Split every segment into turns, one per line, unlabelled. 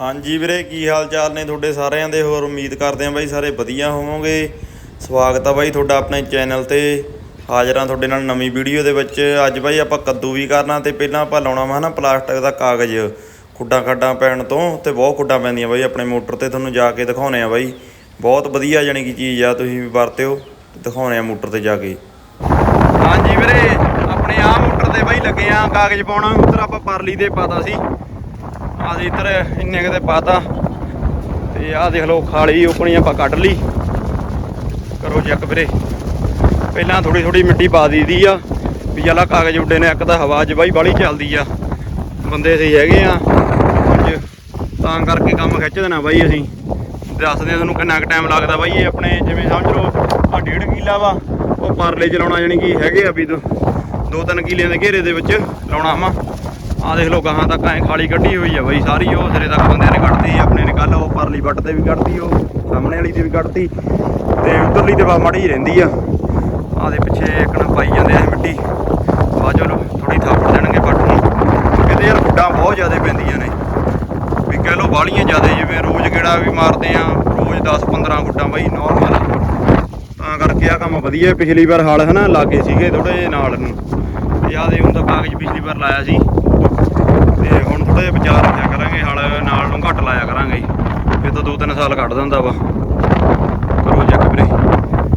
ਹਾਂਜੀ ਵੀਰੇ, ਕੀ ਹਾਲ ਚਾਲ ਨੇ ਤੁਹਾਡੇ ਸਾਰਿਆਂ ਦੇ? ਹੋਰ ਉਮੀਦ ਕਰਦੇ ਆਂ ਬਾਈ ਸਾਰੇ ਵਧੀਆ ਹੋਵੋਗੇ। ਸਵਾਗਤ ਆ ਬਾਈ ਤੁਹਾਡਾ ਆਪਣੇ ਚੈਨਲ ਤੇ। ਹਾਜ਼ਰਾਂ ਤੁਹਾਡੇ ਨਾਲ ਨਵੀਂ ਵੀਡੀਓ ਦੇ ਵਿੱਚ। ਅੱਜ ਬਾਈ ਆਪਾਂ ਕੱਦੂ ਵੀ ਕਰਨਾ ਤੇ ਪਹਿਲਾਂ ਆਪਾਂ ਲਾਉਣਾ ਵਾ ਨਾ ਪਲਾਸਟਿਕ ਦਾ ਕਾਗਜ਼। ਖੁੱਡਾਂ ਖੱਡਾਂ ਪੈਣ ਤੋਂ ਤੇ ਬਹੁਤ ਖੁੱਡਾਂ ਪੈਂਦੀਆਂ ਬਾਈ ਆਪਣੇ ਮੋਟਰ ਤੇ। ਤੁਹਾਨੂੰ ਜਾ ਕੇ ਦਿਖਾਉਣੇ ਆ ਬਾਈ। ਬਹੁਤ ਵਧੀਆ ਜਾਣੀ ਕਿ ਚੀਜ਼ ਆ, ਤੁਸੀਂ ਵੀ ਵਰਤਿਓ ਦਿਖਾਉਣੇ ਆ ਮੋਟਰ ਤੇ ਜਾ ਕੇ। ਹਾਂਜੀ ਵੀਰੇ, ਆਪਣੇ ਆ ਮੋਟਰ ਤੇ ਬਾਈ ਲੱਗੇ ਆ ਕਾਗਜ਼ ਪਾਉਣਾ। ਉਧਰ ਆਪਾਂ ਪਰਲੀ ਤੇ ਪਾਤਾ ਸੀ। ਆਹ ਦੇ ਇੱਧਰ ਇੰਨੇ ਕਿਤੇ ਪਾਤਾ। ਤੇ ਆਹ ਦੇਖ ਲਓ, ਖਾਲੀ ਉਪਣੀ ਆਪਾਂ ਕੱਢ ਲਈ। ਕਰੋ ਚੈੱਕ ਵੀਰੇ। ਪਹਿਲਾਂ ਥੋੜੀ ਥੋੜੀ ਮਿੱਟੀ ਪਾ ਦਈਦੀ ਆ। ਵੀ ਜਲਾ ਕਾਗਜ਼ ਉੱਡੇ ਨੇ, ਇੱਕ ਤਾਂ ਹਵਾ 'ਚ ਬਾਈ ਬਾਲੀ ਚੱਲਦੀ ਆ। ਬੰਦੇ ਸਹੀ ਹੈਗੇ ਆ। ਅੱਜ ਤਾਂ ਕਰਕੇ ਕੰਮ ਖਿੱਚ ਦੇਣਾ ਬਾਈ ਅਸੀਂ। ਦੱਸਦੇ ਆ ਤੁਹਾਨੂੰ ਕਿੰਨਾ ਕੁ ਟਾਈਮ ਲੱਗਦਾ ਬਾਈ ਇਹ ਆਪਣੇ, ਜਿਵੇਂ ਸਮਝ ਲਓ ਆ ਡੇਢ ਕਿਲਾ ਵਾ, ਉਹ ਪਰਲੇ ਚ ਲਾਉਣਾ ਜਾਣੀ ਕਿ ਹੈਗੇ ਆ ਵੀ ਦੋ ਦੋ ਤਿੰਨ ਕਿਲਿਆਂ ਦੇ ਘੇਰੇ ਦੇ ਵਿੱਚ ਲਾਉਣਾ ਵਾ। ਆ ਦੇਖ ਲਓ ਗਾਹਾਂ ਤੱਕ ਐ ਖਾਲੀ ਕੱਢੀ ਹੋਈ ਆ ਬਈ, ਸਾਰੀ ਉਹ ਸਿਰੇ ਤੱਕ ਬੰਦਿਆਂ ਨੇ ਕੱਢਤੀ, ਆਪਣੇ ਨੇ ਕੱਲ ਉਹ ਪਰਲੀ ਵੱਟ ਤੇ ਵੀ ਕੱਢਤੀ, ਉਹ ਸਾਹਮਣੇ ਵਾਲੀ ਤੇ ਵੀ ਕੱਢਤੀ ਤੇ ਉਧਰਲੀ ਤੇ ਬਾ ਮਾੜੀ ਰਹਿੰਦੀ ਆ। ਆ ਦੇ ਪਿੱਛੇ ਇੱਕਣਾ ਪਾਈ ਜਾਂਦੇ ਆ ਮਿੱਟੀ। ਬਾਅਦ ਚਲੋ ਥੋੜੀ ਥਾਪੜ ਦੇਣਗੇ ਵੱਟ ਨੂੰ। ਕਿਤੇ ਯਾਰ ਫੁੱਡਾਂ ਬਹੁਤ ਜ਼ਿਆਦਾ ਪੈਂਦੀਆਂ ਨੇ। ਵੀ ਕਹਿ ਲਓ ਬਾਲੀਆਂ ਜ਼ਿਆਦਾ, ਜਿਵੇਂ ਰੋਜ਼ ਗੇੜਾ ਵੀ ਮਾਰਦੇ ਆ, ਰੋਜ਼ 10 15 ਫੁੱਟਾਂ ਬਾਈ ਨਾਰਮਲ ਤਾਂ ਕਰਕੇ ਆ ਕੰਮ ਵਧੀਆ ਪਿਛਲੀ ਵਾਰ ਹਾਲ ਹਨਾ, ਲਾਗੇ ਸੀਗੇ ਥੋੜੇ ਜਿਹੇ ਨਾਲ ਨੂੰ। ਤੇ ਆਹ ਦੇ ਹੁਣ ਤਾਂ ਕਾਗਜ਼ ਪਿਛਲੀ ਵਾਰ ਲਾਇਆ ਸੀ। ਤੇ ਵਿਚਾਰ ਰੱਖਿਆ ਕਰਾਂਗੇ, ਹਾਲ ਨਾਲ ਨੂੰ ਘੱਟ ਲਾਇਆ ਕਰਾਂਗੇ ਫਿਰ ਤਾਂ 2-3 ਸਾਲ ਕੱਢ ਦਿੰਦਾ ਵਾ। ਕਰੋ ਚੈੱਕ ਵੀਰੇ।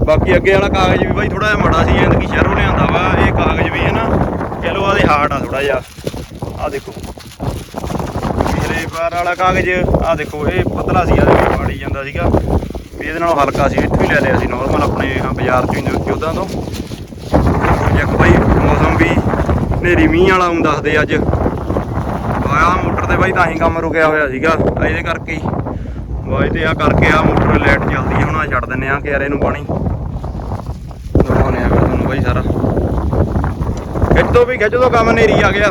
ਬਾਕੀ ਅੱਗੇ ਵਾਲਾ ਕਾਗਜ਼ ਵੀ ਬਾਈ ਥੋੜਾ ਜਿਹਾ ਮਾੜਾ ਸੀ ਜ਼ਿੰਦਗੀ ਸ਼ਹਿਰੋਂ ਲਿਆਂਦਾ ਵਾ। ਇਹ ਕਾਗਜ਼ ਵੀ ਹੈ ਨਾ, ਕਹਿ ਲਓ ਆਦੇ ਹਾਰਡ ਆ ਥੋੜਾ ਜਿਹਾ। ਆ ਦੇਖੋ। ਪਿਛਲੇ ਵਾਰ ਵਾਲਾ ਕਾਗਜ਼ ਆ ਦੇਖੋ, ਇਹ ਪਤਲਾ ਸੀ ਇਹਦੇ ਵਿੱਚ ਪਾੜੀ ਜਾਂਦਾ ਸੀਗਾ। ਵੀ ਇਹਦੇ ਨਾਲੋਂ ਹਲਕਾ ਸੀ, ਇੱਥੋਂ ਹੀ ਲੈ ਲਿਆ ਸੀ ਨਾਰਮਲ ਆਪਣੇ, ਹਾਂ, ਬਾਜ਼ਾਰ ਚੋਂ ਹੀ ਜੋਦਾਂ ਤੋਂ। ਇੱਕ ਬਾਈ, ਮੌਸਮ ਵੀ ਹਨੇਰੀ ਮੀਂਹ ਵਾਲਾ ਹੁਣ ਦੱਸਦੇ ਅੱਜ। ਆਇਆ ਮੋਟਰ ਤੇ ਬਾਈ ਤਾਂ ਹੀ ਕੰਮ ਰੁਕਿਆ ਹੋਇਆ ਸੀਗਾ ਇਹਦੇ ਕਰਕੇ ਹੀ। ਵਾਜ ਤੇ ਆ ਕਰਕੇ ਆ ਮੋਟਰ, ਲਾਈਟ ਚੱਲਦੀ ਹੈ ਹੁਣ ਆ ਛੱਡ ਦਿੰਨੇ ਆ ਕਿਆਰੇ ਨੂੰ ਪਾਣੀ ਦਿਖਾਉਣੇ ਆ ਤੁਹਾਨੂੰ ਬਾਈ ਸਾਰਾ। ਖਿੱਚ ਤੋਂ ਵੀ, ਖਿੱਚ ਤੋਂ ਕੰਮ ਹਨੇਰੀ ਆ ਗਿਆ।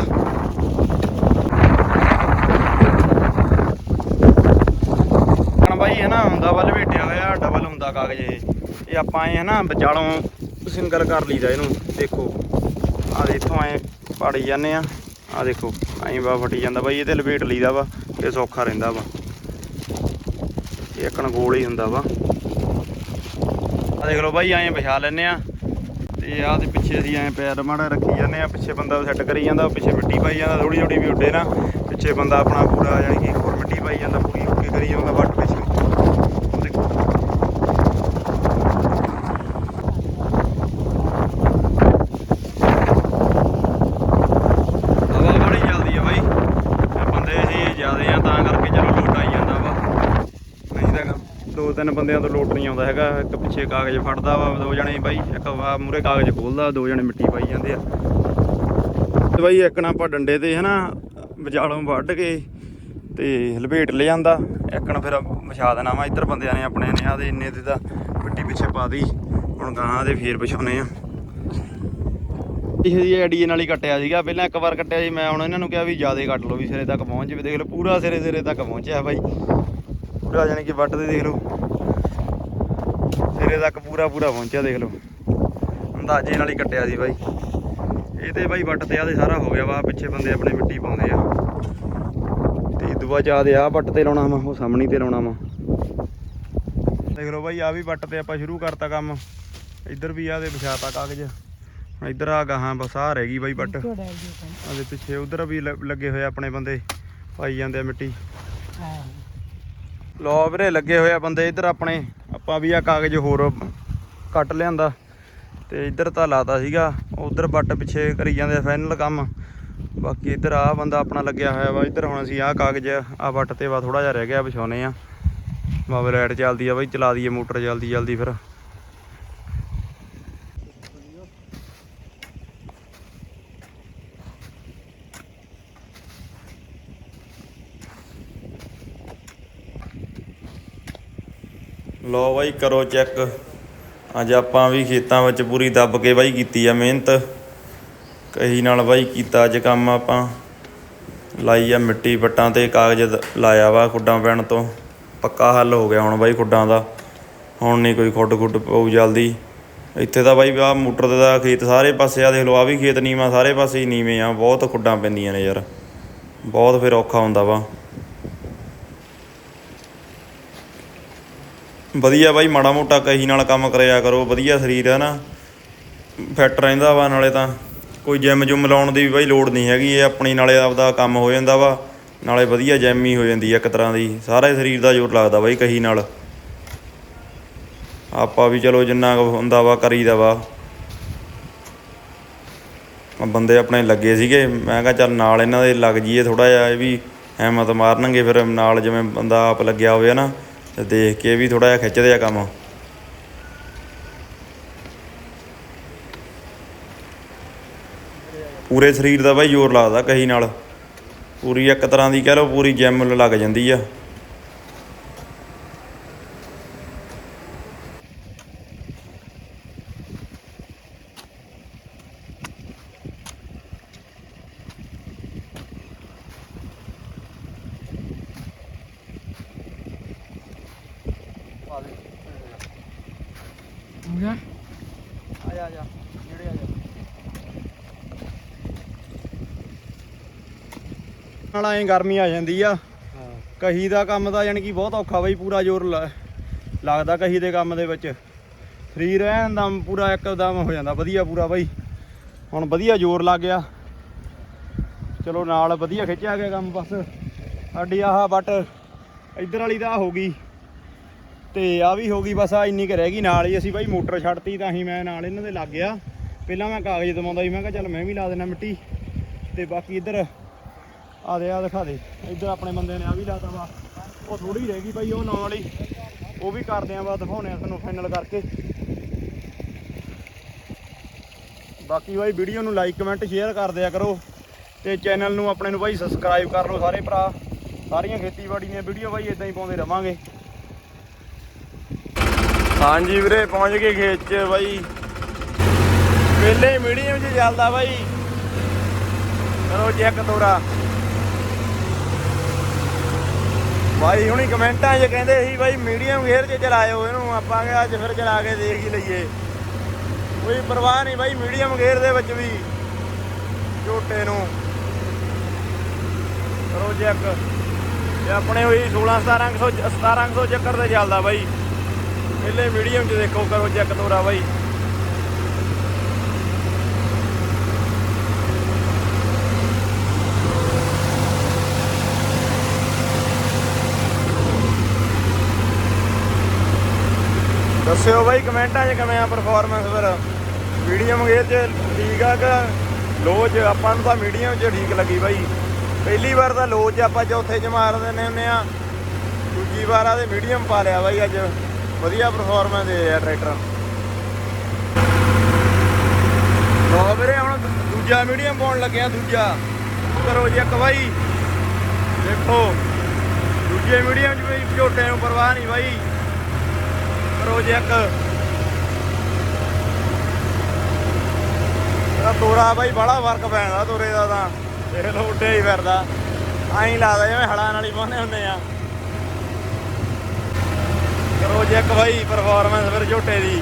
ਹੁਣ ਬਾਈ ਹੈ ਨਾ ਹੁੰਦਾ ਵੱਲ ਵੇਟਿਆ ਹੋਇਆ ਡਬਲ ਹੁੰਦਾ ਕਾਗਜ਼ ਇਹ। ਇਹ ਆਪਾਂ ਐ ਨਾ ਵਿਚਾਲੋਂ ਸਿੰਗਲ ਕਰ ਲਈਦਾ ਇਹਨੂੰ, ਦੇਖੋ। ਆ ਇੱਥੋਂ ਐ ਪਾੜੀ ਜਾਂਦੇ ਆ। ਆ ਦੇਖੋ, ਐਂ ਬਾ ਫਟੀ ਜਾਂਦਾ ਬਾਈ ਇਹ ਇਹਦੇ ਲਪੇਟ ਲਈਦਾ ਵਾ ਇਹ ਸੌਖਾ ਰਹਿੰਦਾ ਵਾ। ਇਹ ਇੱਕਣ ਹੀ ਹੁੰਦਾ ਵਾ। ਆ ਦੇਖ ਲਓ ਬਾਈ, ਐਂ ਵਿਛਾ ਲੈਨੇ ਆ। ਤੇ ਆਹ ਦੇ ਪਿੱਛੇ ਅਸੀਂ ਐਂ ਪੈਰ ਮਾੜਾ ਰੱਖੀ ਜਾਂਦੇ ਆ, ਪਿੱਛੇ ਬੰਦਾ ਸੈੱਟ ਕਰੀ ਜਾਂਦਾ, ਪਿੱਛੇ ਮਿੱਟੀ ਪਾਈ ਜਾਂਦਾ ਥੋੜੀ ਥੋੜੀ ਵੀ ਉੱਡੇ ਨਾ, ਪਿੱਛੇ ਬੰਦਾ ਆਪਣਾ ਪੂਰਾ ਯਾਨੀ ਕਿ ਹੋਰ ਮਿੱਟੀ ਪਾਈ ਜਾਂਦਾ, ਪੂਰੀ ਓਕੇ ਕਰੀ ਜਾਂਦਾ, ਵੱਟ ਪਿੱਛੇ ਉਹ ਦੇਖੋ ਹਵਾ ਬੜੀ ਚੱਲਦੀ ਆ ਬਾਈ ਤੇ ਬੰਦੇ ਸੀ ਜ਼ਿਆਦੇ ਆ ਤਾਂ ਕਰਕੇ ਚਲੋ ਲੋਟ ਆਈ ਜਾਂਦਾ ਵਾ ਨਹੀਂ ਤਾਂ ਦੋ ਤਿੰਨ ਬੰਦਿਆਂ ਤੋਂ ਲੋਟ ਨਹੀਂ ਆਉਂਦਾ ਹੈਗਾ। ਇੱਕ ਪਿੱਛੇ ਕਾਗਜ਼ ਫੜਦਾ ਵਾ, ਦੋ ਜਣੇ ਬਾਈ, ਇੱਕ ਵਾ ਮੂਰੇ ਕਾਗਜ਼ ਖੋਲਦਾ, ਦੋ ਜਣੇ ਮਿੱਟੀ ਪਾਈ ਜਾਂਦੇ ਆ। ਤੇ ਬਾਈ ਇੱਕ ਨਾ ਆਪਾਂ ਡੰਡੇ ਤੇ ਹਨਾ, ਵਿਚਾਲੋਂ ਵੱਢ ਕੇ ਤੇ ਲਪੇਟ ਲੈ ਜਾਂਦਾ ਇੱਕ ਨਾ ਫਿਰ ਵਿਛਾ ਦੇਣਾ ਵਾ, ਇੱਧਰ ਬੰਦਿਆਂ ਨੇ ਆਪਣੇ ਨੇ ਆਦੇ ਇੰਨੇ ਤੇ ਤਾਂ ਮਿੱਟੀ ਪਿੱਛੇ ਪਾ ਦੀ। ਹੁਣ ਗਾਂ ਦੇ ਫੇਰ ਵਿਛਾਉਣੇ ਆ। ਇਹ ਜੀ ਐਡੀਏ ਨਾਲ ਹੀ ਕੱਟਿਆ ਸੀਗਾ। ਪਹਿਲਾਂ ਇੱਕ ਵਾਰ ਕੱਟਿਆ ਸੀ, ਮੈਂ ਹੁਣ ਇਹਨਾਂ ਨੂੰ ਕਿਹਾ ਵੀ ਜ਼ਿਆਦਾ ਕੱਟ ਲਓ ਵੀ ਸਿਰੇ ਤੱਕ ਪਹੁੰਚ ਜਾਵੇ। ਦੇਖ ਲਓ, ਪੂਰਾ ਸਿਰੇ ਸਿਰੇ ਤੱਕ ਪਹੁੰਚਿਆ ਬਾਈ। ਪੂਰਾ ਜਾਨੀ ਕਿ ਵੱਟ ਦੇ ਦੇਖ ਲਓ। ਸਿਰੇ ਤੱਕ ਪੂਰਾ ਪੂਰਾ ਪਹੁੰਚਿਆ ਦੇਖ ਲਓ। ਅੰਦਾਜ਼ੇ ਨਾਲ ਹੀ ਕੱਟਿਆ ਸੀ ਬਾਈ। ਇਹ ਤੇ ਬਾਈ ਵੱਟ ਤੇ ਆਦੇ ਸਾਰਾ ਹੋ ਗਿਆ ਵਾ ਪਿੱਛੇ ਬੰਦੇ ਆਪਣੇ ਮਿੱਟੀ ਪਾਉਂਦੇ ਆ। ਤੇ ਦੁਆ ਜਿਆਦੇ ਆ ਵੱਟ ਤੇ ਲਾਉਣਾ ਵਾ ਉਹ ਸਾਹਮਣੀ ਤੇ ਲਾਉਣਾ ਵਾ। ਦੇਖ ਲਓ ਬਾਈ ਆ ਵੀ ਵੱਟ ਤੇ ਆਪਾਂ ਸ਼ੁਰੂ ਕਰਤਾ ਕੰਮ। ਇੱਧਰ ਵੀ ਆ ਦੇ ਵਿਛਾਤਾ ਕਾਗਜ਼। ਹੁਣ ਇੱਧਰ ਆ ਗਾਹਾਂ ਬਸ ਆ ਰਹਿ ਗਈ ਬਾਈ ਵੱਟ। ਆਦੇ ਪਿੱਛੇ ਉਧਰ ਵੀ ਲੱਗੇ ਹੋਏ ਆ ਆਪਣੇ ਬੰਦੇ ਪਾਈ ਜਾਂਦੇ ਆ ਮਿੱਟੀ। ਲੋ ਵੀਰੇ ਲੱਗੇ ਹੋਏ ਆ ਬੰਦੇ ਇੱਧਰ ਆਪਣੇ। ਆਪਾਂ ਵੀ ਆ ਕਾਗਜ਼ ਹੋਰ ਕੱਟ ਲਿਆਂਦਾ ਤੇ ਇੱਧਰ ਤਾਂ ਲਾਤਾ ਸੀਗਾ, ਉਧਰ ਬੱਟ ਪਿੱਛੇ ਕਰੀ ਜਾਂਦੇ ਫਾਈਨਲ ਕੰਮ। ਬਾਕੀ ਇੱਧਰ ਆ ਬੰਦਾ ਆਪਣਾ ਲੱਗਿਆ ਹੋਇਆ ਵਾ, ਇੱਧਰ ਹੁਣ ਅਸੀਂ ਆ ਕਾਗਜ਼ ਆ ਬੱਟ ਤੇ ਵਾ ਥੋੜਾ ਜਿਹਾ ਰਹਿ ਗਿਆ ਵਿਛਾਉਨੇ ਆ। ਬਾਬੇ ਲਾਈਟ ਚੱਲਦੀ ਆ ਬਾਈ, ਚਲਾ ਦਈਏ ਮੋਟਰ ਜਲਦੀ ਜਲਦੀ ਫਿਰ। ਲੋ ਬਾਈ, ਕਰੋ ਚੈੱਕ। ਅੱਜ ਆਪਾਂ ਵੀ ਖੇਤਾਂ ਵਿੱਚ ਪੂਰੀ ਦੱਬ ਕੇ ਬਾਈ ਕੀਤੀ ਆ ਮਿਹਨਤ। ਕਹੀ ਨਾਲ ਬਾਈ ਕੀਤਾ ਅੱਜ ਕੰਮ ਆਪਾਂ। ਲਾਈ ਆ ਮਿੱਟੀ ਪੱਟਾਂ ਤੇ ਕਾਗਜ਼ ਲਾਇਆ ਵਾ ਖੁੱਡਾਂ ਪੈਣ ਤੋਂ। ਪੱਕਾ ਹੱਲ ਹੋ ਗਿਆ ਹੁਣ ਬਾਈ ਖੁੱਡਾਂ ਦਾ। ਹੁਣ ਨਹੀਂ ਕੋਈ ਖੁੱਡ ਖੁੱਡ ਪਊ ਜਲਦੀ। ਇੱਥੇ ਤਾਂ ਬਾਈ ਆ ਮੋਟਰ ਦੇ ਦਾ ਖੇਤ ਸਾਰੇ ਪਾਸੇ ਆ, ਦੇਖ ਲਓ ਆ ਵੀ ਖੇਤ ਨੀਵਾਂ, ਸਾਰੇ ਪਾਸੇ ਹੀ ਨੀਵੇਂ ਆ। ਬਹੁਤ ਖੁੱਡਾਂ ਪੈਂਦੀਆਂ ਨੇ ਯਾਰ। ਬਹੁਤ ਫਿਰ ਔਖਾ ਹੁੰਦਾ ਵਾ। ਵਧੀਆ ਬਾਈ, ਮਾੜਾ ਮੋਟਾ ਕਹੀ ਨਾਲ ਕੰਮ ਕਰਿਆ ਕਰੋ, ਵਧੀਆ ਸਰੀਰ ਹੈ ਨਾ। ਫਿੱਟ ਰਹਿੰਦਾ ਵਾ ਨਾਲੇ ਤਾਂ। ਕੋਈ ਜਿਮ ਜੁਮ ਲਾਉਣ ਦੀ ਵੀ ਬਾਈ ਲੋੜ ਨਹੀਂ ਹੈਗੀ, ਇਹ ਆਪਣੀ ਨਾਲੇ ਆਪਦਾ ਕੰਮ ਹੋ ਜਾਂਦਾ ਵਾ। ਨਾਲੇ ਵਧੀਆ ਜਿਮ ਹੀ ਹੋ ਜਾਂਦੀ ਹੈ ਇੱਕ ਤਰ੍ਹਾਂ ਦੀ। ਸਾਰੇ ਸਰੀਰ ਦਾ ਜ਼ੋਰ ਲੱਗਦਾ ਬਾਈ ਕਹੀ ਨਾਲ। ਆਪਾਂ ਵੀ ਚਲੋ ਜਿੰਨਾ ਹੁੰਦਾ ਵਾ ਕਰੀਦਾ ਵਾ। ਬੰਦੇ ਆਪਣੇ ਲੱਗੇ ਸੀਗੇ, ਮੈਂ ਕਿਹਾ ਚੱਲ ਨਾਲ ਇਹਨਾਂ ਦੇ ਲੱਗ ਜੀਏ ਥੋੜਾ ਜਿਹਾ, ਇਹ ਵੀ ਹਿੰਮਤ ਮਾਰਨਗੇ ਫਿਰ, ਨਾਲ ਜਿਵੇਂ ਬੰਦਾ ਆਪ ਲੱਗਿਆ ਹੋਵੇ ਨਾ। ਤੇ ਦੇਖ ਕੇ ਵੀ ਥੋੜਾ ਜਿਹਾ ਖਿੱਚਦੇ ਆ ਕੰਮ। ਪੂਰੇ ਸਰੀਰ ਦਾ ਬਾਈ ਜ਼ੋਰ ਲੱਗਦਾ ਕਹੀ ਨਾਲ। ਪੂਰੀ ਇੱਕ ਤਰ੍ਹਾਂ ਦੀ ਕਹਿ ਲਓ ਪੂਰੀ ਜਿਮ ਲੱਗ ਜਾਂਦੀ ਆ
ਹੋ ਗਿਆ
ਆ ਜਾ ਆ ਜਾ ਨੇੜੇ ਆ ਜਾ ਨਾਲ ਐਂ ਗਰਮੀ ਆ ਜਾਂਦੀ ਆ। ਕਹੀ ਦਾ ਕੰਮ ਤਾਂ ਯਾਨੀ ਕਿ ਬਹੁਤ ਔਖਾ ਬਈ ਪੂਰਾ ਜ਼ੋਰ ਲ- ਲੱਗਦਾ ਕਹੀ ਦੇ ਕੰਮ ਦੇ ਵਿੱਚ। ਸਰੀਰ ਐਨ ਦਮ ਪੂਰਾ ਇੱਕਦਮ ਹੋ ਜਾਂਦਾ ਵਧੀਆ ਪੂਰਾ ਬਈ। ਹੁਣ ਵਧੀਆ ਜ਼ੋਰ ਲੱਗ ਗਿਆ। ਚਲੋ ਨਾਲ ਵਧੀਆ ਖਿੱਚਿਆ ਗਿਆ ਕੰਮ ਬਸ। ਸਾਡੀ ਆਹ ਬਟ ਇੱਧਰ ਵਾਲੀ ਤਾਂ ਹੋ ਗਈ। ਤੇ ਆ ਵੀ ਹੋ ਗਈ ਬਸ ਆ ਇੰਨੀ ਕੁ ਰਹਿ ਗਈ। ਨਾਲ ਹੀ ਅਸੀਂ ਬਾਈ ਮੋਟਰ ਛੱਡਤੀ ਤਾਂ ਹੀ ਮੈਂ ਨਾਲ ਇਹਨਾਂ ਦੇ ਲੱਗ ਗਿਆ। ਪਹਿਲਾਂ ਮੈਂ ਕਾਗਜ਼ ਦਵਾਉਂਦਾ ਸੀ ਮੈਂ ਕਿਹਾ ਚੱਲ ਮੈਂ ਵੀ ਲਾ ਦੇਣਾ ਮਿੱਟੀ। ਤੇ ਬਾਕੀ ਇੱਧਰ ਆ ਦੇ, ਆ ਦਿਖਾ ਦੇ। ਇੱਧਰ ਆਪਣੇ ਬੰਦੇ ਨੇ ਆ ਵੀ ਲਾਤਾ ਵਾ। ਉਹ ਥੋੜੀ ਰਹਿ ਗਈ ਬਾਈ ਉਹ ਨਾਲ ਵਾਲੀ। ਉਹ ਵੀ ਕਰਦੇ ਆ ਵਾ ਦਿਖਾਉਣੇ ਆ ਤੁਹਾਨੂੰ ਫਾਈਨਲ ਕਰਕੇ। ਬਾਕੀ ਬਾਈ ਵੀਡੀਓ ਨੂੰ ਲਾਈਕ ਕਮੈਂਟ ਸ਼ੇਅਰ ਕਰ ਦਿਆ ਕਰੋ। ਤੇ ਚੈਨਲ ਨੂੰ ਆਪਣੇ ਨੂੰ ਬਾਈ ਸਬਸਕ੍ਰਾਈਬ ਕਰ ਲਓ ਸਾਰੇ ਭਰਾ। ਸਾਰੀਆਂ ਖੇਤੀਬਾੜੀ ਦੀਆਂ ਵੀਡੀਓ ਬਾਈ ਇਦਾਂ ਹੀ ਪਾਉਂਦੇ ਰਵਾਂਗੇ। ਹਾਂਜੀ ਵੀਰੇ, ਪਹੁੰਚ ਗਏ ਖੇਤ 'ਚ ਬਾਈ। ਪਹਿਲੇ ਮੀਡੀਅਮ 'ਚ ਚੱਲਦਾ ਬਾਈ। ਕਰੋ ਚੈੱਕ ਤੋਰਾ। ਬਾਈ, ਹੁਣੀ ਕਮੈਂਟਾਂ 'ਚ ਕਹਿੰਦੇ ਸੀ ਬਾਈ ਮੀਡੀਅਮ ਗੇਅਰ 'ਚ ਚਲਾਇਓ ਇਹਨੂੰ। ਆਪਾਂ ਕਿਹਾ ਅੱਜ ਫਿਰ ਚਲਾ ਕੇ ਦੇਖ ਹੀ ਲਈਏ। ਕੋਈ ਪਰਵਾਹ ਨਹੀਂ ਬਾਈ ਮੀਡੀਅਮ ਗੇਅਰ ਦੇ ਵਿੱਚ ਵੀ। ਝੋਟੇ ਨੂੰ। ਕਰੋ ਚੈੱਕ ਇਹ ਆਪਣੇ ਹੋਈ 16 1700 1700 ਚੱਕਰ ਤੇ ਚੱਲਦਾ ਬਾਈ। ਪਹਿਲੇ ਮੀਡੀਅਮ 'ਚ ਦੇਖੋ ਕਰੋ ਚੈੱਕ ਤੋਰਾ ਬਾਈ। ਦੱਸਿਓ ਬਾਈ ਕਮੈਂਟਾਂ 'ਚ ਕਿਵੇਂ ਆ ਪਰਫਾਰਮੈਂਸ ਫਿਰ। ਮੀਡੀਅਮ ਗੇਅਰ 'ਚ ਠੀਕ ਆ ਕਿ ਲੋ 'ਚ ਆਪਾਂ ਨੂੰ ਤਾਂ ਮੀਡੀਅਮ 'ਚ ਠੀਕ ਲੱਗੀ ਬਾਈ। ਪਹਿਲੀ ਵਾਰ ਤਾਂ ਲੋ 'ਚ ਆਪਾਂ ਚੌਥੇ 'ਚ ਮਾਰ ਦਿੰਦੇ ਹੁੰਦੇ ਆ। ਦੂਜੀ ਵਾਰ ਆ ਤੇ ਮੀਡੀਅਮ ਪਾ ਲਿਆ ਬਾਈ ਅੱਜ। ਵਧੀਆ ਪਰਫਾਰਮੈਂਸ ਦੇ ਆ ਟਰੈਕਟਰ ਲੋ ਵੀਰੇ, ਹੁਣ ਦੂਜਾ ਮੀਡੀਅਮ ਪਾਉਣ ਲੱਗਿਆ ਦੂਜਾ। ਕਰੋ ਜੀ ਇੱਕ ਦੇਖੋ, ਦੂਜੇ ਮੀਡੀਅਮ 'ਚ ਵੀ ਝੋਟੇ ਨੂੰ ਪਰਵਾਹ ਨਹੀਂ ਬਾਈ। ਰੋਜ਼ ਇੱਕ। ਇਹਦਾ ਤੋਰਾ ਬਾਈ ਬੜਾ ਫ਼ਰਕ ਪੈਂਦਾ ਤੋਰੇ ਦਾ ਤਾਂ। ਦੇਖ ਲੋ ਹੀ ਫਿਰਦਾ। ਐਂ ਲੱਗਦਾ ਜਿਵੇਂ ਹਲਾਂ ਨਾਲ ਹੀ ਪਾਉਂਦੇ ਹੁੰਦੇ ਆ। ਕਰੋ ਇੱਕ ਬਾਈ ਪਰਫਾਰਮੈਂਸ ਫਿਰ ਝੋਟੇ ਦੀ।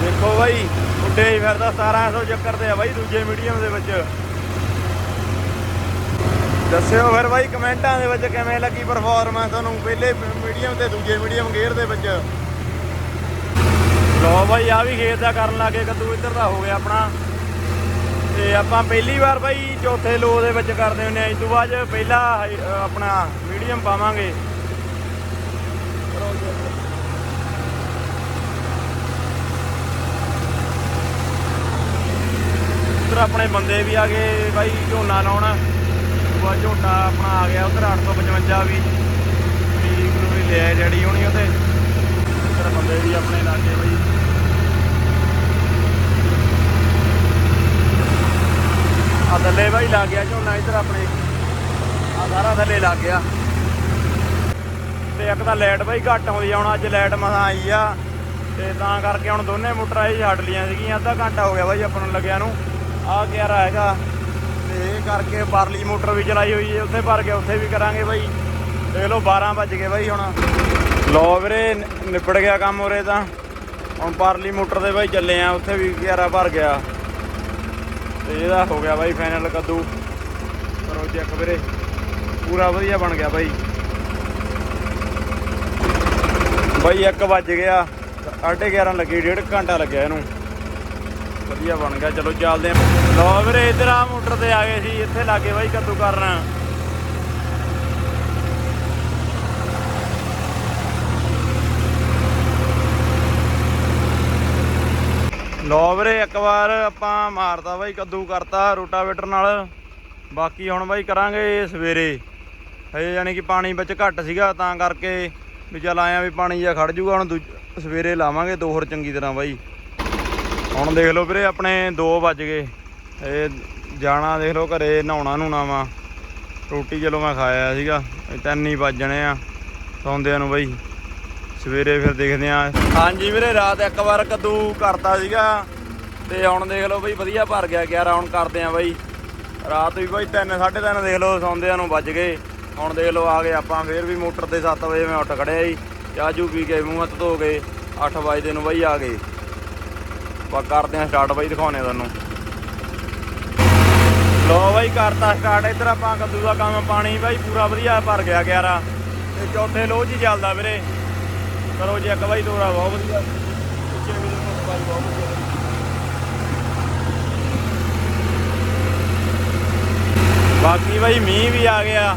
ਦੇਖੋ ਬਾਈ, ਉੱਡੇ ਹੀ ਫਿਰਦਾ 1700 ਚੱਕਰ ਤੇ ਆ ਬਾਈ, ਦੂਜੇ ਮੀਡੀਅਮ ਦੇ ਵਿੱਚ। ਦੱਸਿਓ ਫਿਰ ਬਾਈ ਕਮੈਂਟਾਂ ਦੇ ਵਿੱਚ ਕਿਵੇਂ ਲੱਗੀ ਪਰਫਾਰਮੈਂਸ ਤੁਹਾਨੂੰ ਪਹਿਲੇ ਮੀਡੀਅਮ ਤੇ ਦੂਜੇ ਮੀਡੀਅਮ ਗੇਅਰ ਦੇ ਵਿੱਚ? ਲੋ ਬਾਈ ਆ ਵੀ ਖੇਤ ਦਾ ਕਰਨ ਲੱਗੇ ਕੱਦੂ, ਇੱਧਰ ਦਾ ਹੋ ਗਿਆ ਆਪਣਾ। ਤੇ ਆਪਾਂ ਪਹਿਲੀ ਵਾਰ ਬਾਈ ਚੌਥੇ ਲੋ ਦੇ ਵਿੱਚ ਕਰਦੇ ਹੁੰਦੇ ਆ, ਇਸ ਤੋਂ ਬਾਅਦ ਪਹਿਲਾ ਆਪਣਾ ਮੀਡੀਅਮ ਪਾਵਾਂਗੇ। ਉਧਰ ਆਪਣੇ ਬੰਦੇ ਵੀ ਆ ਗਏ ਬਾਈ, ਝੋਨਾ ਲਾਉਣਾ। ਉਹ ਝੋਨਾ ਆਪਣਾ ਆ ਗਿਆ ਉਧਰ 855 ਵੀ। ਵੀ ਗੁਰੂ ਵੀ ਲਿਆ ਡੈਡੀ ਹੋਣੀ ਉਹਦੇ ਉਧਰ ਬੰਦੇ ਵੀ ਆਪਣੇ ਲਾਗੇ ਬਾਈ। ਆ ਥੱਲੇ ਬਾਈ ਲੱਗ ਗਿਆ ਝੋਨਾ ਇੱਧਰ ਆਪਣੇ। ਆ ਸਾਰਾ ਥੱਲੇ ਲੱਗ ਗਿਆ। ਤੇ ਇੱਕ ਤਾਂ ਲਾਈਟ ਬਾਈ ਘੱਟ ਆਉਂਦੀ ਆ, ਹੁਣ ਅੱਜ ਲਾਈਟ ਮਸਾਂ ਆਈ ਆ। ਤੇ ਤਾਂ ਕਰਕੇ ਹੁਣ ਦੋਨੇ ਮੋਟਰਾਂ ਹੀ ਛੱਡ ਲੀਆਂ ਸੀਗੀਆਂ। ਅੱਧਾ ਘੰਟਾ ਹੋ ਗਿਆ ਬਾਈ ਆਪਾਂ ਨੂੰ ਲੱਗਿਆ ਨੂੰ। ਆ ਗਿਆਰਾ ਹੈਗਾ। ਇਹ ਕਰਕੇ ਪਰਲੀ ਮੋਟਰ ਵੀ ਚਲਾਈ ਹੋਈ ਹੈ ਉੱਥੇ ਭਰ ਕੇ ਉੱਥੇ ਵੀ ਕਰਾਂਗੇ ਬਾਈ। ਦੇਖ ਲਓ 12 ਵੱਜ ਗਏ ਬਾਈ ਹੁਣ। ਲੋ ਵੀਰੇ, ਨ- ਗਿਆ ਕੰਮ ਉਰੇ ਤਾਂ। ਹੁਣ ਪਰਲੀ ਮੋਟਰ ਦੇ ਬਾਈ ਚੱਲੇ ਆ, ਉੱਥੇ ਵੀ ਗਿਆਰਾ ਭਰ ਗਿਆ। ਤੇ ਇਹਦਾ ਹੋ ਗਿਆ ਬਾਈ ਫਾਈਨਲ ਕੱਦੂ। ਕਰੋ ਚੈੱਕ ਵੀਰੇ। ਪੂਰਾ ਵਧੀਆ ਬਣ ਗਿਆ ਬਾਈ। ਬਾਈ 1 ਵੱਜ ਗਿਆ। 11:30 ਲੱਗੀ, ਡੇਢ ਕੁ ਘੰਟਾ ਲੱਗਿਆ ਇਹਨੂੰ। ਵਧੀਆ ਬਣ ਗਿਆ, ਚਲੋ ਚੱਲਦੇ ਆਂ। ਲਓ ਵੀਰੇ, ਇਧਰ ਆ ਮੋਟਰ ਤੇ ਆ ਗਏ ਸੀ, ਇੱਥੇ ਲਾਗੇ ਬਾਈ ਕੱਦੂ ਕਰਨ ਲਓ ਵੀਰੇ, ਇੱਕ ਵਾਰ ਆਪਾਂ ਮਾਰਦਾ ਬਾਈ ਕੱਦੂ ਕਰਤਾ ਰੋਟਾਵੇਟਰ ਨਾਲ। ਬਾਕੀ ਹੁਣ ਬਾਈ ਕਰਾਂਗੇ ਸਵੇਰੇ। ਹਜੇ ਯਾਨੀ ਕਿ ਪਾਣੀ ਵਿੱਚ ਘੱਟ ਸੀਗਾ, ਤਾਂ ਕਰਕੇ ਵੀ ਚੱਲ ਆਇਆ ਵੀ ਪਾਣੀ ਜਿਹਾ ਖੜ ਜੂਗਾ। ਹੁਣ ਦੂਜ- ਸਵੇਰੇ ਲਾਵਾਂਗੇ ਦੋ ਹੋਰ ਚੰਗੀ ਤਰ੍ਹਾਂ ਬਾਈ। ਹੁਣ ਦੇਖ ਲਓ ਵੀਰੇ, ਆਪਣੇ 2 ਵੱਜ ਗਏ। ਇਹ ਜਾਣਾ ਦੇਖ ਲਓ ਘਰੇ, ਨਹਾਉਣਾ ਨੂੰ ਵਾ। ਰੋਟੀ ਚਲੋ ਮੈਂ ਖਾਇਆ ਸੀਗਾ ਤਿੰਨ ਹੀ ਵੱਜ ਜਾਣੇ ਆ। ਸੌਂਦਿਆਂ ਨੂੰ ਬਈ, ਸਵੇਰੇ ਫਿਰ ਦੇਖਦੇ ਆ। ਹਾਂਜੀ ਵੀਰੇ, ਰਾਤ ਇੱਕ ਵਾਰ ਕੱਦੂ ਕਰਤਾ ਸੀਗਾ। ਤੇ ਹੁਣ ਦੇਖ ਲਓ ਬਈ ਵਧੀਆ ਭਰ ਗਿਆ 11 ਹੁਣ ਕਰਦੇ ਆ ਬਾਈ। ਰਾਤ ਵੀ ਬਾਈ 3 3:30 ਦੇਖ ਲਓ, ਸੌਂਦਿਆਂ ਨੂੰ ਵੱਜ ਗਏ। ਹੁਣ ਦੇਖ ਲਓ ਆ ਗਏ ਆਪਾਂ, ਫੇਰ ਵੀ ਮੋਟਰ ਤੇ 7 ਵਜੇ ਮੈਂ ਉੱਠ ਖੜਿਆ ਜੀ। ਚਾਹ ਚੂ ਪੀ ਕੇ ਮੂੰਹ ਹੱਥ ਧੋ ਕੇ 8 ਵਜੇ ਨੂੰ ਬਾਈ ਆ ਗਏ। ਆਪਾਂ ਕਰਦੇ ਆ ਸਟਾਰਟ ਬਾਈ ਦਿਖਾਉਣੇ ਤੁਹਾਨੂੰ। ਲੋ ਬਾਈ, ਕਰਤਾ ਸਟਾਰਟ ਇੱਧਰ ਆਪਾਂ ਕੱਦੂ ਦਾ ਕੰਮ, ਪਾਣੀ ਬਾਈ, ਪੂਰਾ ਵਧੀਆ ਭਰ ਗਿਆ 11 ਤੇ ਚੌਥੇ ਲੋਹ ਜੀ ਚੱਲਦਾ ਵੀਰੇ। ਕਰੋ ਜੀ, ਇੱਕ ਬਾਈ ਦੋਰਾ ਬਹੁਤ ਵਧੀਆ। ਪਿੱਛੇ ਵੀ ਬਾਈ ਬਹੁਤ ਵਧੀਆ। ਬਾਕੀ ਬਾਈ, ਮੀਂਹ ਵੀ ਆ ਗਿਆ।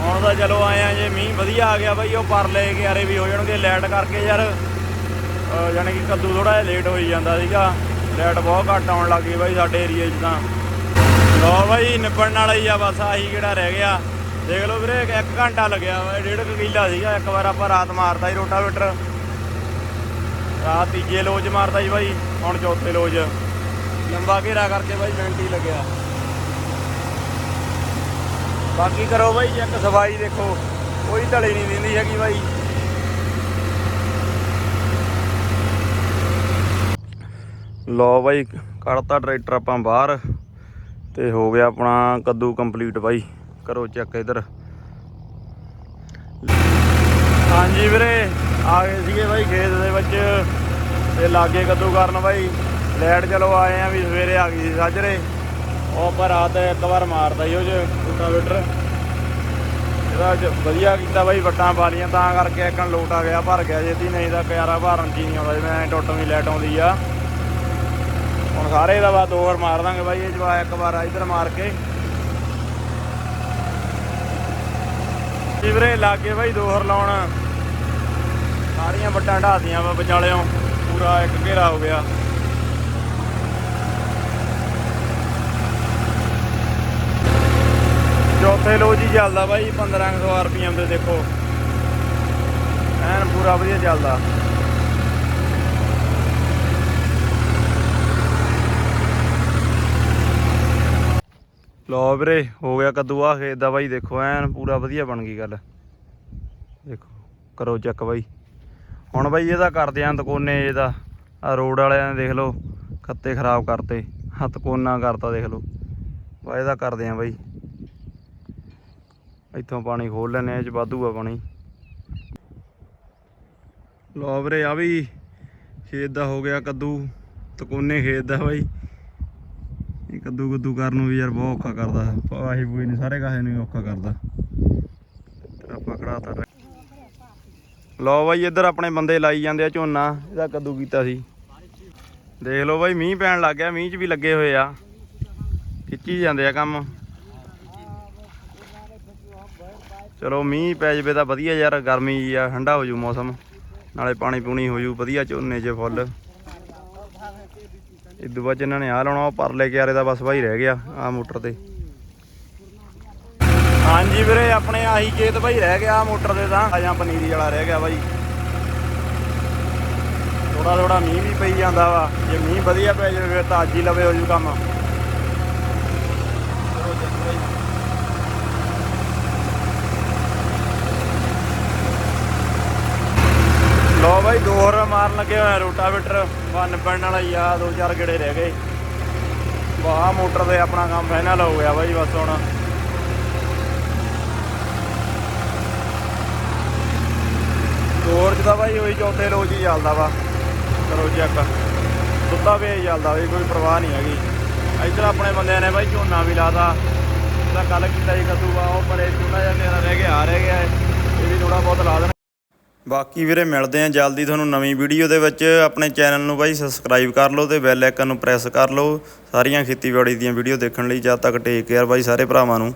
ਹੁਣ ਤਾਂ ਚਲੋ ਆਏ ਆ ਜੇ, ਮੀਂਹ ਵਧੀਆ ਆ ਗਿਆ ਬਾਈ, ਉਹ ਪਰ ਲੈ ਕੇ ਆਰੇ ਵੀ ਹੋ ਜਾਣਗੇ ਲੈਟ ਕਰਕੇ ਯਾਰ। ਅਹ ਯਾਨੀ ਕਿ ਕੱਦੂ ਥੋੜਾ ਜਿਹਾ ਲੇਟ ਹੋਈ ਜਾਂਦਾ ਸੀਗਾ। ਲੈਟ ਬਹੁਤ ਘੱਟ ਆਉਣ ਲੱਗ ਗਈ ਬਾਈ ਸਾਡੇ ਏਰੀਆ 'ਚ ਤਾਂ। ਲੋ ਬਾਈ ਨਿਪੜਨ ਵਾਲਾ ਹੀ ਆ, ਬਸ ਆਹੀ ਕਿਹੜਾ ਰਹਿ ਗਿਆ। ਦੇਖ ਲਓ ਵੀਰੇ, ਇੱਕ ਘੰਟਾ ਲੱਗਿਆ ਵਾ, ਡੇਢ ਕੁ ਸੀਗਾ, ਇੱਕ ਵਾਰ ਆਪਾਂ ਰਾਤ ਮਾਰਦਾ ਸੀ ਰੋਟਾਵੇਟਰ। ਰਾਤ ਤੀਜੇ ਲੋਜ ਮਾਰਦਾ ਸੀ ਬਾਈ, ਹੁਣ ਚੌਥੇ ਲੋਜ ਲੰਬਾ ਘੇਰਾ ਕਰਕੇ ਬਾਈ, ਮਿੰਟ ਲੱਗਿਆ। ਬਾਕੀ ਕਰੋ ਬਾਈ ਚੈੱਕ ਸਫ਼ਾਈ ਦੇਖੋ, ਕੋਈ ਢਲੀ ਨਹੀਂ ਦਿੰਦੀ ਹੈਗੀ ਬਾਈ। ਲੋ ਬਾਈ, ਕੱਢਤਾ ਟਰੈਕਟਰ ਆਪਾਂ ਬਾਹਰ। ਤੇ ਹੋ ਗਿਆ ਆਪਣਾ ਕੱਦੂ ਕੰਪਲੀਟ ਬਾਈ। ਕਰੋ ਚੈੱਕ ਇਧਰ। ਹਾਂਜੀ ਵੀਰੇ, ਆ ਗਏ ਸੀਗੇ ਬਾਈ ਖੇਤ ਦੇ ਵਿੱਚ। ਤੇ ਲਾਗੇ ਕੱਦੂ ਕਰਨ ਬਾਈ। ਲੈਟ ਚਲੋ ਆਏ ਆ ਵੀ ਸਵੇਰੇ ਆ ਗਈ ਸੀ ਸਾਜਰੇ। ਉਹ ਆਪਾਂ ਰਾਤ ਇੱਕ ਵਾਰ ਮਾਰਦਾ ਹੀ ਉਹ ਚ ਰੋਟਾਵੇਟਰ। ਇਹਦਾ ਵਧੀਆ ਕੀਤਾ ਬਾਈ ਵੱਟਾਂ ਪਾ ਲੀਆਂ ਤਾਂ ਕਰਕੇ ਇੱਕਣ ਲੋਟ ਆ ਗਿਆ, ਭਰ ਗਿਆ। ਜੇ ਨਹੀਂ ਤਾਂ ਕਿਆਰਾ ਭਾਰਨ ਚ ਹੀ ਨਹੀਂ ਆਉਂਦਾ, ਜਿਵੇਂ ਟੁੱਟਵੀਂ ਲੈਟ ਆਉਂਦੀ ਆ। ਹੁਣ ਸਾਰੇ ਦਾ ਬਾਅਦ ਦੋ ਵਾਰ ਮਾਰ ਦਾਂਗੇ ਬਾਈ, ਇਹ ਜਵਾ ਇੱਕ ਵਾਰ ਇਧਰ ਮਾਰ ਕੇ। ਜੀ ਲਾਗੇ ਬਾਈ ਦੋ ਹੋਰ ਲਾਉਣ। ਸਾਰੀਆਂ ਵੱਟਾਂ ਢਾਦੀਆਂ ਵਾ ਵਿਚਾਲਿਓਂ। ਪੂਰਾ ਇੱਕ ਘੇਰਾ ਹੋ ਗਿਆ। ਚੌਥੇ ਲੋ ਜੀ ਚੱਲਦਾ ਬਾਈ 1500 ਆਰਪੀਐਮ ਤੇ ਦੇਖੋ। ਐਨ ਪੂਰਾ ਵਧੀਆ ਚੱਲਦਾ। ਲੋ ਵੀਰੇ, ਹੋ ਗਿਆ ਕੱਦੂ ਆ, ਖੇਤ ਦਾ ਬਾਈ ਦੇਖੋ, ਐਨ ਪੂਰਾ ਵਧੀਆ ਬਣ ਗਈ ਗੱਲ। ਦੇਖੋ, ਕਰੋ ਚੱਕ ਬਾਈ। ਹੁਣ ਬਾਈ ਇਹਦਾ ਕਰਦੇ ਆਂ ਤਕੋਨੇ, ਇਹਦਾ ਆ ਰੋਡ ਵਾਲਿਆਂ ਨੇ ਦੇਖ ਲਓ, ਖੱਤੇ ਖਰਾਬ ਕਰਤੇ। ਹੱਥ ਕੋਨਾ ਕਰਤਾ ਦੇਖ ਲਓ। ਬਾ, ਇਹਦਾ ਕਰਦੇ ਆਂ ਬਾਈ। ਇੱਥੋਂ ਪਾਣੀ ਖੋਲ ਲੈਨੇ ਇਹ ਚ ਵਾਧੂ ਆ ਪਾਣੀ। ਲੋ ਵੀਰੇ, ਆ ਵੀ ਖੇਤ ਦਾ ਹੋ ਗਿਆ ਕੱਦੂ, ਤਕੋਨੇ ਖੇਤ ਦਾ ਬਾਈ। ਇਹ ਕੱਦੂ ਕੱਦੂ ਕਰਨ ਨੂੰ ਵੀ ਯਾਰ ਬਹੁਤ ਔਖਾ ਕਰਦਾ। ਆਹੀ ਬੂਈ ਨੇ ਸਾਰੇ ਕਾਹੇ ਨੂੰ ਹੀ ਔਖਾ ਕਰਦਾ। ਤੇ ਆਪਾਂ ਕਢਾਤਾ ਲਓ ਬਾਈ, ਇੱਧਰ ਆਪਣੇ ਬੰਦੇ ਲਾਈ ਜਾਂਦੇ ਆ ਝੋਨਾ। ਇਹਦਾ ਕੱਦੂ ਕੀਤਾ ਸੀ। ਦੇਖ ਲਓ ਬਾਈ, ਮੀਂਹ ਪੈਣ ਲੱਗ ਗਿਆ। ਮੀਂਹ 'ਚ ਵੀ ਲੱਗੇ ਹੋਏ ਆ। ਖਿੱਚੀ ਜਾਂਦੇ ਆ ਕੰਮ। ਚਲੋ, ਮੀਂਹ ਪੈ ਜਵੇ ਤਾਂ ਵਧੀਆ ਯਾਰ। ਗਰਮੀ ਆ, ਠੰਡਾ ਹੋ ਜੂ ਮੌਸਮ। ਨਾਲੇ ਪਾਣੀ ਪੂਣੀ ਹੋ ਜੂ। ਵਧੀਆ ਝੋਨੇ 'ਚ ਫੁੱਲ। ਇਦੋਂ ਬਾਅਦ ਇਹਨਾਂ ਨੇ ਆ ਲਾਉਣਾ, ਉਹ ਪਰ ਲੈ ਦਾ ਬਸ ਬਾਈ ਰਹਿ ਗਿਆ ਆ ਮੋਟਰ ਤੇ। ਹਾਂਜੀ ਵੀਰੇ, ਆਪਣੇ ਆਹੀ ਖੇਤ ਬਾਈ ਰਹਿ ਗਿਆ ਆਹ ਮੋਟਰ ਦੇ ਤਾਂ। ਅਜਾਂ ਪਨੀਰੀ ਵਾਲਾ ਰਹਿ ਗਿਆ ਬਾਈ ਥੋੜਾ ਥੋੜਾ ਮੀਂਹ ਵੀ ਪਈ ਜਾਂਦਾ ਵਾ। ਜੇ ਮੀਂਹ ਵਧੀਆ ਪੈ ਜਾਵੇ ਤਾਂ ਅੱਜ ਹੀ ਲਵੇ ਹੋ ਜੂ ਕੰਮ ਚਲੋ ਚੱਲ ਬਾਈ ਲੋ ਬਾਈ ਦੋ ਹੋਰ ਮਾਰਨ ਲੱਗੇ ਹੋਇਆ ਆ, ਰੋਟਾਵੇਟਰ। ਵਨ ਪੈਣ ਵਾਲਾ ਹੀ ਆ, ਦੋ ਚਾਰ ਗੇੜੇ ਰਹਿ ਗਏ। ਵਾਹ ਮੋਟਰ ਤੇ ਆਪਣਾ ਕੰਮ ਫਾਈਨਲ ਹੋ ਗਿਆ ਬਾਈ, ਬਸ ਹੁਣ। ਦੋਰ ਚ ਬਾਈ ਉਹੀ ਚੌਥੇ ਰੋਜ਼ ਹੀ ਚੱਲਦਾ ਵਾ। ਕਰੋ ਚੈੱਕ ਸੁੱਤਾ ਪਿਆ ਹੀ ਚੱਲਦਾ ਵੀ ਕੋਈ ਪਰਵਾਹ ਨਹੀਂ ਹੈਗੀ। ਇੱਧਰ ਆਪਣੇ ਬੰਦਿਆਂ ਨੇ ਬਾਈ ਝੋਨਾ ਵੀ ਲਾਤਾ। ਜਿਹੜਾ ਕੱਲ ਕੀਤਾ ਸੀ ਕੱਦੂਗਾ ਉਹ ਪਰੇ ਥੋੜਾ ਜਿਹਾ ਮੇਰਾ ਰਹਿ ਗਿਆ, ਆ ਰਹਿ ਗਿਆ ਹੈ। ਇਹ ਵੀ ਥੋੜਾ ਬਹੁਤ ਲਾ ਦੇਣਾ।
ਬਾਕੀ ਵੀਰੇ ਮਿਲਦੇ ਆਂ ਜਲਦੀ ਤੁਹਾਨੂੰ ਨਵੀਂ ਵੀਡੀਓ ਦੇ ਵਿੱਚ। ਆਪਣੇ ਚੈਨਲ ਨੂੰ ਬਾਈ ਸਬਸਕ੍ਰਾਈਬ ਕਰ ਲਓ ਤੇ ਬੈਲ ਆਈਕਨ ਨੂੰ ਪ੍ਰੈਸ ਕਰ ਲਓ। ਸਾਰੀਆਂ ਖੇਤੀਬਾੜੀ ਦੀਆਂ ਵੀਡੀਓ ਦੇਖਣ ਲਈ ਜਦ ਤੱਕ ਟੇਕ ਕੇਅਰ ਬਾਈ ਸਾਰੇ ਭਰਾਵਾਂ ਨੂੰ।